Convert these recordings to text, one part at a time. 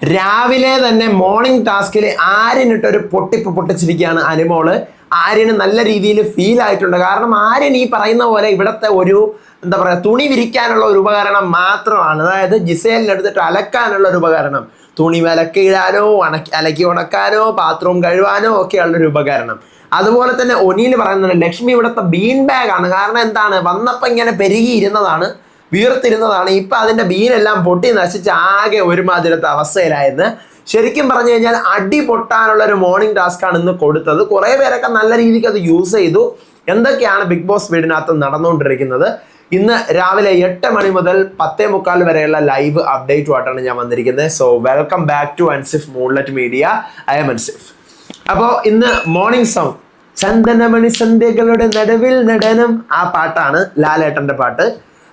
രാവിലെ തന്നെ മോർണിംഗ് ടാസ്കിൽ ആര്യനിട്ടൊരു പൊട്ടിപ്പ് പൊട്ടിച്ചിരിക്കുകയാണ് അനുമോൾ. ആര്യന് നല്ല രീതിയിൽ ഫീൽ ആയിട്ടുണ്ട്. കാരണം ആര്യൻ ഈ പറയുന്ന പോലെ ഇവിടുത്തെ ഒരു എന്താ പറയുക തുണി വിരിക്കാനുള്ള ഒരു ഉപകരണം മാത്രമാണ്. അതായത് ജിസേലിനെടുത്തിട്ട് അലക്കാനുള്ള ഒരു ഉപകരണം. തുണി വിലക്കിടാനോ ഉണക്കി അലക്കി ഉണക്കാനോ പാത്രവും കഴുകാനോ ഒക്കെയുള്ള ഒരു ഉപകരണം. അതുപോലെ തന്നെ ഒനിയിൽ പറയുന്നുണ്ട് ലക്ഷ്മി ഇവിടുത്തെ ബീൻ ബാഗ് ആണ്. കാരണം എന്താണ്? വന്നപ്പോൾ ഇങ്ങനെ പെരുകിയിരുന്നതാണ് വീർത്തിരുന്നതാണ്. ഇപ്പൊ അതിന്റെ ബീനെല്ലാം പൊട്ടി നശിച്ച് ആകെ ഒരുമാതിരത്തെ അവസ്ഥയിലായിരുന്നു. ശരിക്കും പറഞ്ഞു കഴിഞ്ഞാൽ അടി പൊട്ടാനുള്ള ഒരു മോർണിംഗ് ടാസ്ക് ആണ് ഇന്ന് കൊടുത്തത്. കുറെ പേരൊക്കെ നല്ല രീതിക്ക് അത് യൂസ് ചെയ്തു. എന്തൊക്കെയാണ് ബിഗ് ബോസ് വീടിനകത്ത് നടന്നുകൊണ്ടിരിക്കുന്നത്? ഇന്ന് രാവിലെ എട്ട് മണി മുതൽ പത്തേ മുക്കാൽ വരെയുള്ള ലൈവ് അപ്ഡേറ്റുമായിട്ടാണ് ഞാൻ വന്നിരിക്കുന്നത്. So welcome back to Ansif Moonlet Media I'm Ansif അപ്പോൾ ഇന്ന് മോർണിംഗ് സോങ് ചന്ദനമണി സന്ധ്യകളുടെ നടുവിൽ നടനം. ആ പാട്ടാണ് ലാലേട്ടന്റെ പാട്ട്.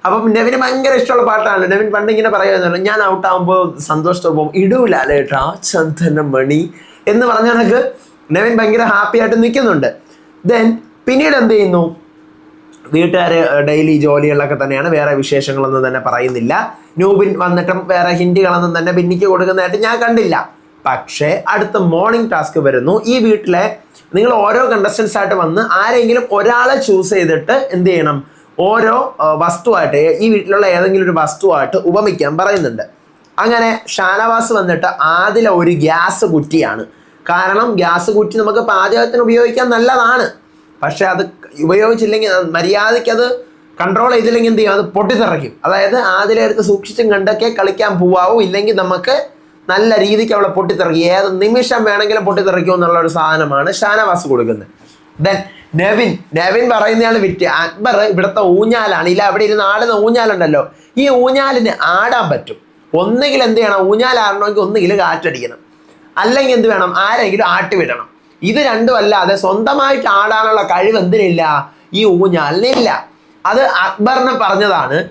അപ്പം നെവിന് ഭയങ്കര ഇഷ്ടമുള്ള പാട്ടാണ് നെവിൻ പണ്ട് ഇങ്ങനെ പറയുമായിരുന്നു ഞാൻ ഔട്ട് ആകുമ്പോൾ സന്തോഷത്തോടെ പോകും. ഇടൂ ലാലേട്ടാ ചന്ദനമണി. എന്ന് പറഞ്ഞ കണക്ക് നെവിൻ ഭയങ്കര ഹാപ്പി ആയിട്ട് നിൽക്കുന്നുണ്ട്. ദെൻ പിന്നീട് എന്ത് ചെയ്യുന്നു? വീട്ടുകാർ ഡെയിലി ജോലികളിലൊക്കെ തന്നെയാണ് വേറെ വിശേഷങ്ങളൊന്നും തന്നെ പറയുന്നില്ല. നൂബിൻ വന്നിട്ടും വേറെ ഹിന്ദികളൊന്നും തന്നെ ബിന്നിക്ക് കൊടുക്കുന്നതായിട്ട് ഞാൻ കണ്ടില്ല. പക്ഷേ അടുത്ത മോർണിംഗ് ടാസ്ക് വരുന്നു. ഈ വീട്ടിലെ നിങ്ങൾ ഓരോ കണ്ടസ്റ്റൻസ് ആയിട്ട് വന്ന് ആരെങ്കിലും ഒരാളെ ചൂസ് ചെയ്തിട്ട് എന്ത് ചെയ്യണം? ഓരോ വസ്തുവായിട്ട് ഈ വീട്ടിലുള്ള ഏതെങ്കിലും ഒരു വസ്തുവായിട്ട് ഉപമിക്കാൻ പറയുന്നുണ്ട്. അങ്ങനെ ഷാനവാസ് വന്നിട്ട് ആദ്യം ഒരു ഗ്യാസ് കുറ്റിയാണ്. കാരണം ഗ്യാസ് കുറ്റി നമുക്ക് പാചകത്തിന് ഉപയോഗിക്കാൻ നല്ലതാണ്. പക്ഷെ അത് ഉപയോഗിച്ചില്ലെങ്കിൽ മര്യാദയ്ക്ക് അത് കൺട്രോൾ ചെയ്തില്ലെങ്കിൽ എന്ത് ചെയ്യും? അത് പൊട്ടിത്തെറിക്കും. അതായത് ആദ്യം എടുത്ത് സൂക്ഷിച്ചും കണ്ടൊക്കെ കളിക്കാൻ പോവാവൂ. ഇല്ലെങ്കിൽ നമുക്ക് നല്ല രീതിക്ക് അവളെ പൊട്ടിത്തെറിക്കും. ഏത് നിമിഷം വേണമെങ്കിലും പൊട്ടിത്തെറിക്കും എന്നുള്ള ഒരു സാധനമാണ് ഷാനവാസ് കൊടുക്കുന്നത്. ദെൻ നെവിൻ നെവിൻ പറയുന്നതാണ് വിറ്റ്. അക്ബർ ഇവിടുത്തെ ഊഞ്ഞാലാണ്. ഇല്ല അവിടെ ഇരുന്ന് ആടുന്ന ഊഞ്ഞാലുണ്ടല്ലോ. ഈ ഊഞ്ഞാലിന് ആടാൻ പറ്റും. ഒന്നുകിൽ എന്ത് ചെയ്യണം? ഊഞ്ഞാലാടണമെങ്കിൽ ഒന്നുകിൽ കാറ്റടിക്കണം. അല്ലെങ്കിൽ എന്ത് വേണം? ആരെങ്കിലും ആട്ടി വിടണം ഇത് രണ്ടും അല്ലാതെ സ്വന്തമായിട്ട് ആടാനുള്ള കഴിവ് എന്തിനില്ല? ഈ ഊഞ്ഞാലിനില്ല. അത് അക്ബറിനെ പറഞ്ഞതാണ്.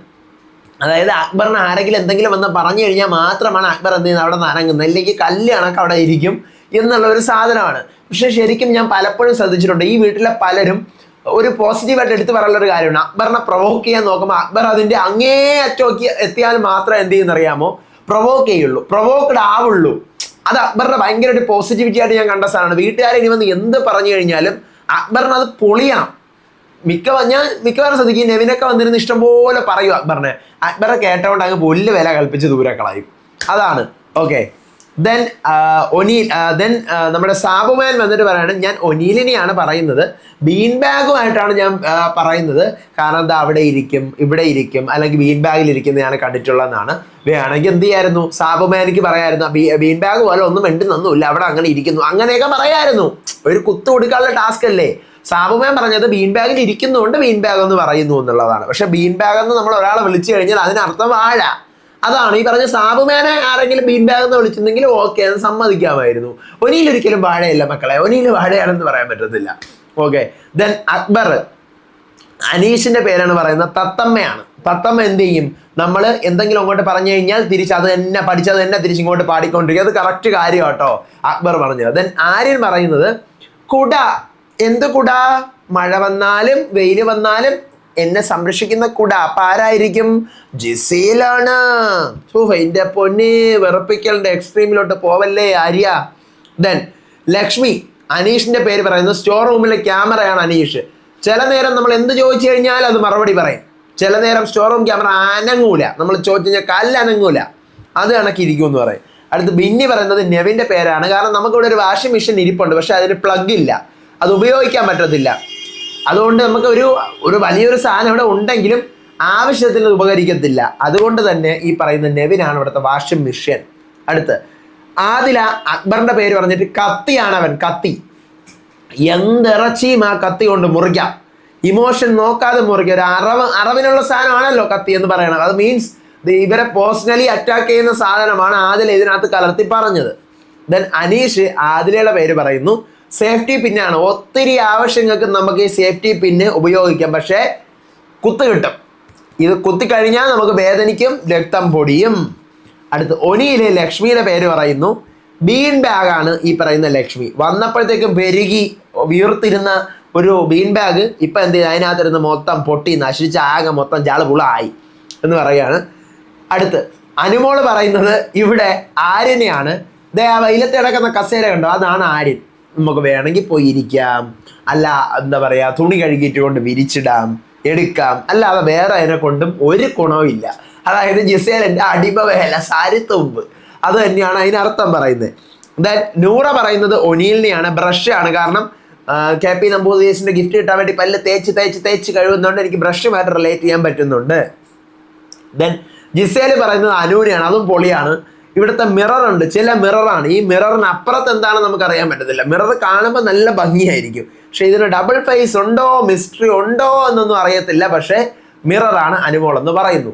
അതായത് അക്ബറിന് ആരെങ്കിലും എന്തെങ്കിലും വന്ന് പറഞ്ഞു കഴിഞ്ഞാൽ മാത്രമാണ് അക്ബർ എന്ത് ചെയ്യുന്നത്? അവിടെ നിന്ന് അനങ്ങുന്നത്. അല്ലെങ്കിൽ കല്ല് കണക്ക് അവിടെ ഇരിക്കും. എന്നുള്ള ഒരു സാധനമാണ്. പക്ഷെ ശരിക്കും ഞാൻ പലപ്പോഴും ശ്രദ്ധിച്ചിട്ടുണ്ട്. ഈ വീട്ടിലെ പലരും ഒരു പോസിറ്റീവായിട്ട് എടുത്തു പറയാനുള്ള ഒരു കാര്യമാണ്. അക്ബറിനെ പ്രൊവോക്ക് ചെയ്യാൻ നോക്കുമ്പോൾ അക്ബർ അതിന്റെ അങ്ങേ അറ്റോക്കി എത്തിയാൽ മാത്രം എന്ത് ചെയ്യുന്നറിയാമോ പ്രൊവോക്ക് ചെയ്യുള്ളൂ. പ്രൊവോക്ഡ് ആവുള്ളൂ. അത് അക്ബറിന്റെ ഒരു പോസിറ്റിവിറ്റി ആയിട്ട് ഞാൻ കണ്ട സാധനമാണ്. വീട്ടുകാരെ ഇനി വന്ന് എന്ത് പറഞ്ഞു കഴിഞ്ഞാലും അക്ബറിന് അത് പൊളിയണം. മിക്ക ഞാൻ മിക്കവാറും ശ്രദ്ധിക്കും നെവിനൊക്കെ വന്നിരുന്ന് ഇഷ്ടംപോലെ പറയും അക്ബറിനെ. അക്ബറെ കേട്ടോണ്ട് അങ്ങ് പുല്ല് വില കൽപ്പിച്ച് ദൂരെ കളയും അതാണ്. ഓക്കെ ദെൻ ഒനീൽ ദെൻ നമ്മുടെ സാബുമാൻ വന്നിട്ട് പറയാണ് ഞാൻ ഒനീലിനെയാണ് പറയുന്നത്. ബീൻ ബാഗുമായിട്ടാണ് ഞാൻ ആ, പറയുന്നത്. കാരണം എന്താ അവിടെ ഇരിക്കും ഇവിടെ ഇരിക്കും അല്ലെങ്കിൽ ബീൻ ബാഗിൽ ഇരിക്കുന്നതാണ് കണ്ടിട്ടുള്ളതെന്നാണ്. വേണമെങ്കിൽ എന്ത് ചെയ്യായിരുന്നു? സാബുമാനിക്ക് പറയായിരുന്നു "ബീ- ബീൻ ബാഗ് പോലെ ഒന്നും വെണ്ടി വേണ്ടുന്നൊന്നുമില്ല അവിടെ അങ്ങനെ ഇരിക്കുന്നു. അങ്ങനെയൊക്കെ പറയായിരുന്നു. ഒരു കുത്തു കൊടുക്കാനുള്ള ടാസ്ക് അല്ലേ? സാബുമാൻ പറഞ്ഞത് ബീൻ ബാഗിൽ ഇരിക്കുന്നുണ്ട് ബീൻ ബാഗ് എന്ന് പറയുന്നു എന്നുള്ളതാണ്. പക്ഷെ ബീൻ ബാഗ് എന്ന് നമ്മൾ ഒരാളെ വിളിച്ചു കഴിഞ്ഞാൽ അതിനർത്ഥം വാഴ. അതാണ് ഈ പറഞ്ഞ സാബുമാനെ ആരെങ്കിലും ബാഗ് എന്ന് വിളിച്ചിരുന്നെങ്കിൽ ഓക്കെ അത് സമ്മതിക്കാമായിരുന്നു. ഒനിയിൽ ഒരിക്കലും വാഴയല്ല മക്കളെ. ഒനിയിൽ വാഴയാണെന്ന് പറയാൻ പറ്റത്തില്ല. ഓക്കെ ദെൻ അക്ബർ അനീഷിന്റെ പേരാണ് പറയുന്നത് തത്തമ്മയാണ്. തത്തമ്മ എന്ത് ചെയ്യും? നമ്മൾ എന്തെങ്കിലും അങ്ങോട്ട് പറഞ്ഞു കഴിഞ്ഞാൽ തിരിച്ച് അത് തന്നെ പഠിച്ചത് തന്നെ തിരിച്ച് ഇങ്ങോട്ട് പാടിക്കൊണ്ടിരിക്കും. അത് കറക്റ്റ് കാര്യം കേട്ടോ അക്ബർ പറഞ്ഞത്. ദെൻ ആര്യൻ പറയുന്നത് കുട എന്ത് കുട? മഴ വന്നാലും വെയിൽ വന്നാലും എന്നെ സംരക്ഷിക്കുന്ന കൂടെ അപ്പൊ ആരായിരിക്കും ജിസയിലാണ് എന്റെ പൊന്നെ വെറുപ്പിക്കലിന്റെ എക്സ്ട്രീമിലോട്ട് പോവല്ലേ ആര്യ? ദെൻ ലക്ഷ്മി അനീഷിന്റെ പേര് പറയുന്നത് സ്റ്റോർ റൂമിലെ ക്യാമറയാണ് അനീഷ്. ചില നേരം നമ്മൾ എന്ത് ചോദിച്ചു കഴിഞ്ഞാൽ അത് മറുപടി പറയും. ചില നേരം സ്റ്റോർ റൂം ക്യാമറ അനങ്ങൂല. നമ്മൾ ചോദിച്ചു കഴിഞ്ഞാൽ കല്ല് അനങ്ങൂല അത് കണക്കിരിക്കും എന്ന് പറയും. അടുത്ത് ബിന്നി പറയുന്നത് നെവിന്റെ പേരാണ്. കാരണം നമുക്കിവിടെ ഒരു വാഷിംഗ് മെഷീൻ ഇരിപ്പുണ്ട്. പക്ഷെ അതിന് പ്ലഗ് ഇല്ല. അത് ഉപയോഗിക്കാൻ പറ്റത്തില്ല. അതുകൊണ്ട് നമുക്ക് ഒരു ഒരു വലിയൊരു സാധനം ഇവിടെ ഉണ്ടെങ്കിലും ആവശ്യത്തിന് ഉപകരിക്കത്തില്ല. അതുകൊണ്ട് തന്നെ ഈ പറയുന്ന നെവിനാണ് ഇവിടുത്തെ വാഷിംഗ് മെഷീൻ അടുത്ത് ആദില അക്ബറിന്റെ പേര് പറഞ്ഞിട്ട് കത്തിയാണ് അവൻ കത്തി. എന്തിറച്ചിയും ആ കത്തി കൊണ്ട് മുറിക്കാം. ഇമോഷൻ നോക്കാതെ മുറിക്കാം. ഒരു അറവ് അറവിനുള്ള സാധനമാണല്ലോ കത്തി എന്ന് പറയണത്. അത് മീൻസ് ഇവരെ പേഴ്സണലി അറ്റാക്ക് ചെയ്യുന്ന സാധനമാണ് ആദില ഇതിനകത്ത് കലർത്തി പറഞ്ഞത്. ദെൻ അനീഷ് ആദിലയുടെ പേര് പറയുന്നു. സേഫ്റ്റി പിന്നാണ് ഒത്തിരി ആവശ്യങ്ങൾക്ക് നമുക്ക് ഈ സേഫ്റ്റി പിന്ന് ഉപയോഗിക്കാം. പക്ഷേ കുത്ത് കിട്ടും. ഇത് കുത്തിക്കഴിഞ്ഞാൽ നമുക്ക് വേദനിക്കും രക്തം പൊടിയും. അടുത്ത് ഒനിയിലെ ലക്ഷ്മിയുടെ പേര് പറയുന്നു. ബീൻ ബാഗാണ് ഈ പറയുന്ന ലക്ഷ്മി. വന്നപ്പോഴത്തേക്കും പെരുകി വീർത്തിരുന്ന ഒരു ബീൻ ബാഗ് ഇപ്പം എന്ത് ചെയ്തു? അതിനകത്തിരുന്ന് മൊത്തം പൊട്ടി നശിച്ച ആകെ മൊത്തം ജാൾ പുളായി എന്ന് പറയുകയാണ്. അടുത്ത് അനുമോൾ പറയുന്നത് ഇവിടെ ആര്യനെയാണ്. ഇതേ ആ കസേര കണ്ടോ? അതാണ് ആര്യൻ. നമുക്ക് വേണമെങ്കിൽ പോയി ഇരിക്കാം അല്ല എന്താ പറയുക തുണി കഴുകിയിട്ട് കൊണ്ട് വിരിച്ചിടാം എടുക്കാം. അല്ലാതെ വേറെ അതിനെ കൊണ്ടും ഒരു ഗുണവും ഇല്ല. അതായത് ജിസേലിന്റെ അടിമ വേല സാരിത്തുമ്പ് അത് തന്നെയാണ് അതിനർത്ഥം പറയുന്നത്. ദെൻ നൂറ പറയുന്നത് ഒനീലിനെയാണ് ബ്രഷാണ് കാരണം കെ പി നമ്പൂതിരീസിന്റെ ഗിഫ്റ്റ് കിട്ടാൻ വേണ്ടി പല്ല് തേച്ച് തേച്ച് തേച്ച് കഴിവുന്നതുകൊണ്ട് എനിക്ക് ബ്രഷുമായിട്ട് റിലേറ്റ് ചെയ്യാൻ പറ്റുന്നുണ്ട്. ദെൻ ജിസേൽ പറയുന്നത് അനുവിനെയാണ് അതും പൊളിയാണ്. ഇവിടുത്തെ മിറർ ഉണ്ട്. ചില മിററാണ് ഈ മിററിന് അപ്പുറത്ത് എന്താണെന്ന് നമുക്ക് അറിയാൻ പറ്റത്തില്ല. മിറർ കാണുമ്പോൾ നല്ല ഭംഗിയായിരിക്കും. പക്ഷേ ഇതിന് ഡബിൾ ഫേസ് ഉണ്ടോ മിസ്റ്ററി ഉണ്ടോ എന്നൊന്നും അറിയത്തില്ല. പക്ഷേ മിററാണ് അനുമോൾ എന്ന് പറയുന്നു.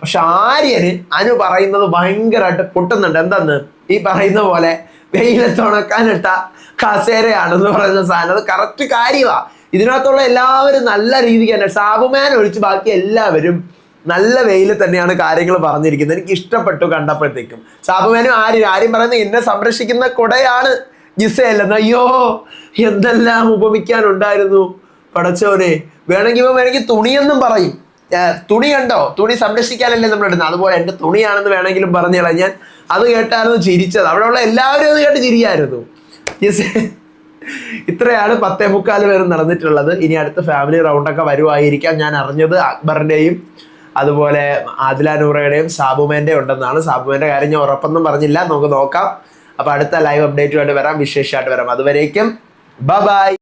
പക്ഷെ ആര്യന് അനു പറയുന്നത് ഭയങ്കരമായിട്ട് പൊട്ടുന്നുണ്ട്. എന്തെന്ന്? ഈ പറയുന്ന പോലെ വെയിലത്ത് ഉണക്കാനിട്ട കസേരയാണെന്ന് പറയുന്ന സാധനം. അത് കറക്റ്റ് കാര്യമാണ് ഇതിനകത്തുള്ള എല്ലാവരും നല്ല രീതിക്ക് തന്നെ. സാബുമാൻ ഒഴിച്ച് ബാക്കി എല്ലാവരും നല്ല വെയിൽ തന്നെയാണ് കാര്യങ്ങൾ പറഞ്ഞിരിക്കുന്നത്. എനിക്ക് ഇഷ്ടപ്പെട്ടു കണ്ടപ്പോഴത്തേക്കും. സാബുമാനും ആരും? ആരും പറയുന്നത് എന്നെ സംരക്ഷിക്കുന്ന കുടയാണ് ജിസയല്ലെന്ന് അയ്യോ എന്തെല്ലാം ഉപമിക്കാനുണ്ടായിരുന്നു പടച്ചോനെ. വേണമെങ്കിൽ ഇപ്പം വേണമെങ്കിൽ തുണിയെന്നും പറയും. തുണി കണ്ടോ? തുണി സംരക്ഷിക്കാനല്ലേ നമ്മൾ ഇടുന്നത്. അതുപോലെ എന്റെ തുണിയാണെന്ന് വേണമെങ്കിലും പറഞ്ഞു ഞാൻ അത് കേട്ടായിരുന്നു ചിരിച്ചത്. അവിടെയുള്ള എല്ലാവരും അത് കേട്ട് ചിരിയായിരുന്നു. ജിസ ഇത്രയാണ് പത്തേ മുക്കാൽ വരെ നടന്നിട്ടുള്ളത്. ഇനി അടുത്ത ഫാമിലി റൗണ്ടൊക്കെ വരുമായിരിക്കാം ഞാൻ അറിഞ്ഞത് അക്ബറിന്റെയും അതുപോലെ ആദില നൂറയുടെയും സാബുമേന്റെ ഉണ്ടെന്നാണ്. സാബുമേന്റെ കാര്യം ഞാൻ ഉറപ്പൊന്നും പറഞ്ഞില്ല. നമുക്ക് നോക്കാം. അപ്പൊ അടുത്ത ലൈവ് അപ്ഡേറ്റുമായിട്ട് വരാം. വിശേഷമായിട്ട് വരാം. അതുവരേക്കും. ബൈ